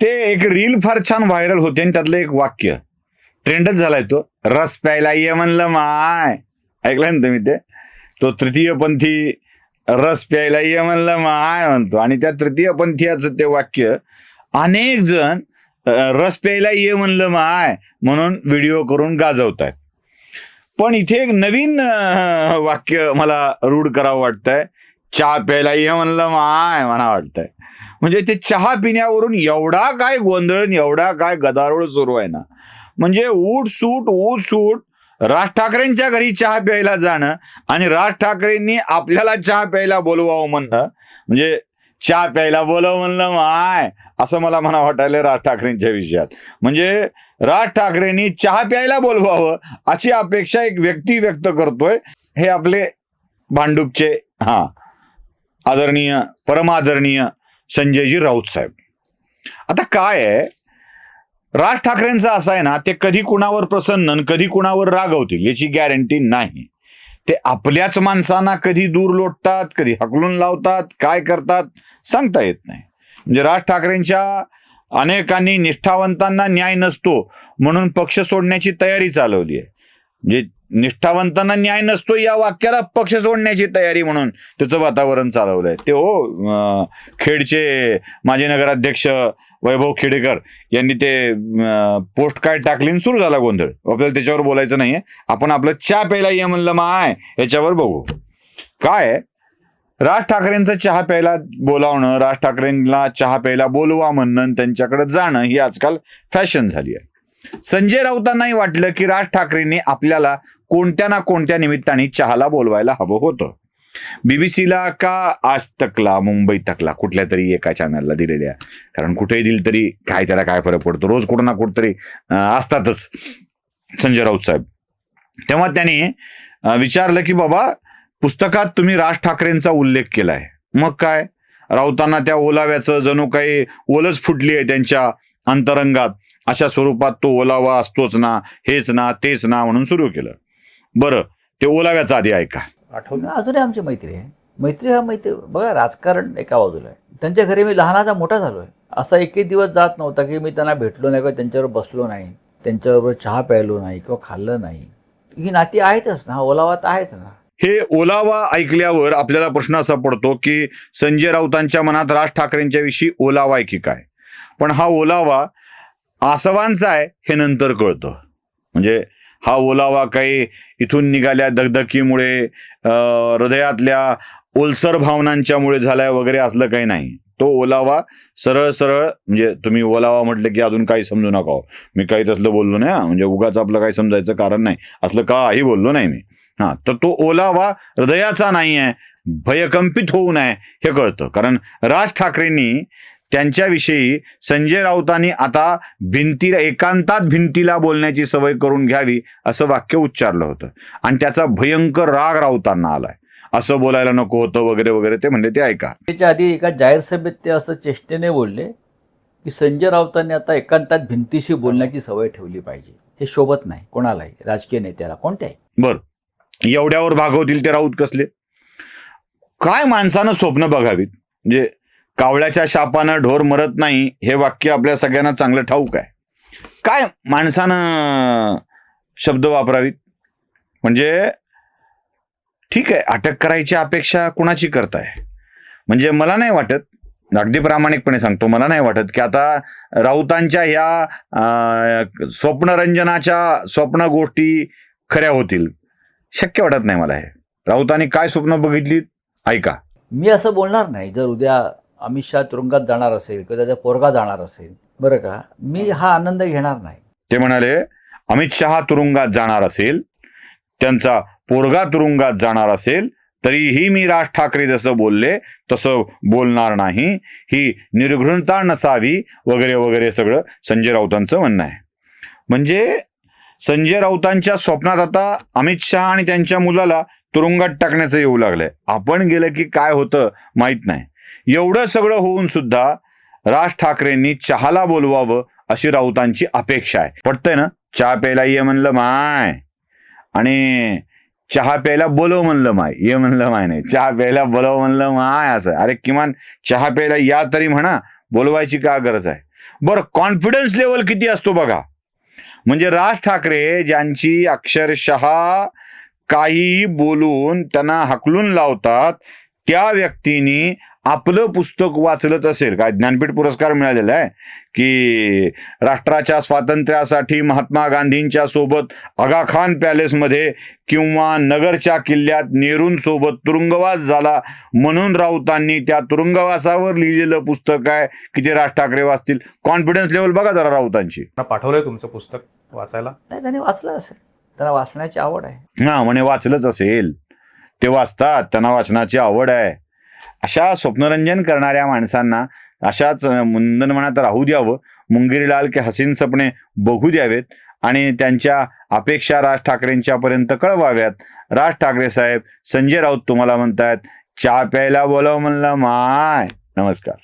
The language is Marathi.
ते एक रील फार छान व्हायरल होते आणि त्यातलं एक वाक्य. ट्रेंडच झालाय तो. रस प्यायला ये म्हणलं माय. ऐकलंय ना तुम्ही ते? तो तृतीयपंथी रस प्यायला ये म्हणलं माय म्हणतो. आणि त्या तृतीयपंथीयाचं ते वाक्य अनेक जण रस प्यायला ये म्हणलं माय म्हणून व्हिडिओ करून गाजवतायत. पण इथे एक नवीन वाक्य मला रूढ करावं वाटतंय. चहा प्यायला ये म्हणलं माय म्हणा वाटतंय. म्हणजे ते चहा पिण्यावरून एवढा काय गोंधळ एवढा काय गदारोळ सुरू आहे ना. म्हणजे उठ सूट ऊट सूट राज ठाकरेंच्या घरी चहा प्यायला जाणं आणि राज ठाकरेंनी आपल्याला चहा प्यायला बोलवावं म्हणणं म्हणजे चहा प्यायला बोलव म्हणलं माय असं मला म्हणा वाटायला राज ठाकरेंच्या विषयात. म्हणजे राज ठाकरेंनी चहा प्यायला बोलवावं अशी अपेक्षा एक व्यक्ती व्यक्त करतोय. हे आपले भांडूपचे हा आदरणीय परमादरणीय संजयजी राऊत साहेब. आता काय आहे? राज ठाकरेंचं असं आहे ना ते कधी कुणावर प्रसन्न कधी कुणावर रागवतील याची गॅरंटी नाही. ते आपल्याच माणसांना कधी दूर लोटतात कधी हकलून लावतात काय करतात सांगता येत नाही. म्हणजे राज ठाकरेंच्या अनेकांनी निष्ठावंतांना न्याय नसतो म्हणून पक्ष सोडण्याची तयारी चालवली आहे. जे निष्ठावंतांना न्याय नसतो या वाक्याला पक्ष सोडण्याची तयारी म्हणून त्याचं वातावरण चालवलंय. ते हो खेडचे माजी नगराध्यक्ष वैभव खेडेकर यांनी ते पोस्ट काय टाकली सुरू झाला गोंधळ. आपल्याला त्याच्यावर बोलायचं नाहीये. आपण आपलं चहा प्यायला ये म्हणलं माय याच्यावर बघू. काय? राज ठाकरेंचं चहा प्यायला बोलावणं राज ठाकरेंना चहा प्यायला बोलवा म्हणणं त्यांच्याकडे जाणं ही आजकाल फॅशन झाली आहे. संजय राऊतांनाही वाटलं की राज ठाकरेंनी आपल्याला कोणत्या ना कोणत्या निमित्ताने चहाला बोलवायला हवं होतं. बीबीसीला का आज तकला मुंबई तकला कुठल्या तरी एका चॅनलला दिलेल्या? कारण कुठेही दिली तरी काय त्याला काय फरक पडतो? रोज कुठं ना कुठतरी असतातच संजय राऊत साहेब. तेव्हा त्यांनी विचारलं की बाबा पुस्तकात तुम्ही राज ठाकरेंचा उल्लेख केलाय. मग काय? राऊतांना त्या ओलाव्याचं जणू काही ओलच फुटली आहे त्यांच्या अंतरंगात. अशा स्वरूपात तो ओलावा असतोच ना हेच ना तेच ना म्हणून सुरू केलं. बरं ते ओलाव्याचं आधी ऐका. आठवण अजूनही आमची मैत्री आहे. मैत्री हा मैत्री बघा राजकारण एका बाजूला आहे. त्यांच्या घरी मी लहानाचा मोठा झालो आहे. असा एकही दिवस जात नव्हता की मी त्यांना भेटलो नाही किंवा त्यांच्याबरोबर बसलो नाही त्यांच्याबरोबर चहा प्यायलो नाही किंवा खाल्लं नाही. ही नाती आहेतच ना हा ओलावा तर आहेच ना. हे ओलावा ऐकल्यावर आपल्याला प्रश्न असा पडतो की संजय राऊतांच्या मनात राज ठाकरेंच्या विषयी ओलावा आहे की काय? पण हा ओलावा आसवांचा आहे हे नंतर कळतं. म्हणजे हा ओलावा काही इथून निघाल्या दगदगीमुळे हृदयातल्या ओलसर भावनांच्यामुळे झालाय वगैरे असलं काही नाही. तो ओलावा सरळ सरळ म्हणजे तुम्ही ओलावा म्हटलं की अजून काही समजू नका हो. मी काही तसलं बोललो नाही म्हणजे उगाच आपलं काही समजायचं कारण नाही. असलं काही बोललो नाही मी. हा तर तो ओलावा हृदयाचा नाही आहे भयकंपित होऊ नये हे कळतं. कारण राज ठाकरेंनी त्यांच्याविषयी संजय राऊतांनी आता भिंतीला एकांतात भिंतीला बोलण्याची सवय करून घ्यावी असं वाक्य उच्चारलं होतं. आणि त्याचा भयंकर राग राऊतांना आलाय. असं बोलायला नको होतं वगैरे वगैरे. ते म्हणले ते ऐका. त्याच्या आधी एका जाहीर सभेत ते असं चेष्टेने बोलले की संजय राऊतांनी आता एकांतात भिंतीशी बोलण्याची सवय ठेवली पाहिजे. हे शोभत नाही. कोणालाही. राजकीय नेत्याला. कोणत्याही. बर. एवढ्यावर भागवतील ते राऊत कसले? काय माणसानं स्वप्न बघावीत? म्हणजे कावळ्याच्या शापानं ढोर मरत नाही हे वाक्य आपल्या सगळ्यांना चांगलं ठाऊक आहे. काय माणसानं शब्द वापरावीत? म्हणजे ठीक आहे अटक करायची अपेक्षा कुणाची करताय? म्हणजे मला नाही वाटत अगदी प्रामाणिकपणे सांगतो मला नाही वाटत की आता राऊतांच्या ह्या स्वप्नरंजनाच्या स्वप्न गोष्टी खऱ्या होतील. शक्य वाटत नाही मला हे. राऊतांनी काय स्वप्न बघितली ऐका. मी असं बोलणार नाही. जर उद्या अमित शहा तुरुंगात जाणार असेल किंवा त्याचा पोरगा जाणार असेल बरं का? मी हा आनंद घेणार नाही. ते म्हणाले अमित शहा तुरुंगात जाणार असेल त्यांचा पोरगा तुरुंगात जाणार असेल तरीही मी राज ठाकरे जसं बोलले तसं बोलणार नाही. ही निर्घृणता नसावी वगैरे वगैरे सगळं संजय राऊतांचं म्हणणं आहे. म्हणजे संजय राऊतांच्या स्वप्नात आता अमित शहा आणि त्यांच्या मुलाला तुरुंगात टाकण्याचं येऊ लागलंय. आपण गेलं की काय होतं माहीत नाही. एवढं सगळं होऊन सुद्धा राज ठाकरेंनी चहाला बोलवावं अशी राऊतांची अपेक्षा आहे. पटतंय ना? चहा प्यायला ये म्हणलं माय. आणि चहा प्यायला बोलव म्हणलं माय. ये म्हणलं माय नाही. चहा प्यायला बोलव म्हणलं माय असं. अरे किमान चहा प्यायला या तरी म्हणा. बोलवायची का गरज आहे? बरं कॉन्फिडन्स लेवल किती असतो बघा. म्हणजे राज ठाकरे ज्यांची अक्षरशः काहीही बोलून त्यांना हकलून लावतात त्या व्यक्तीने आपलं पुस्तक वाचलत असेल काय ज्ञानपीठ पुरस्कार मिळालेला आहे की राष्ट्राच्या स्वातंत्र्यासाठी महात्मा गांधींच्या सोबत आगा खान पॅलेसमध्ये किंवा नगरच्या किल्ल्यात नेहरूंसोबत तुरुंगवास झाला म्हणून राऊतांनी त्या तुरुंगवासावर लिहिलेलं पुस्तक आहे की ते राज ठाकरे वाचतील? कॉन्फिडन्स लेवल बघा जरा राऊतांची. त्यांना पाठवलंय तुमचं पुस्तक वाचायला? नाही त्यांनी वाचलं असेल. त्यांना वाचण्याची आवड आहे. हा म्हणे वाचलंच असेल. ते वाचतात त्यांना वाचनाची आवड आहे. अशा स्वप्नरंजन करणाऱ्या माणसांना अशाच मुंदन मनात राहू द्यावं. मुंगीरलाल के हसीन सपने बघू द्यावेत आणि त्यांच्या अपेक्षा राज ठाकरेंच्यापर्यंत कळवाव्यात. राज ठाकरे साहेब संजय राऊत तुम्हाला म्हणतायत चहा प्यायला बोलाव म्हणलं माय. नमस्कार.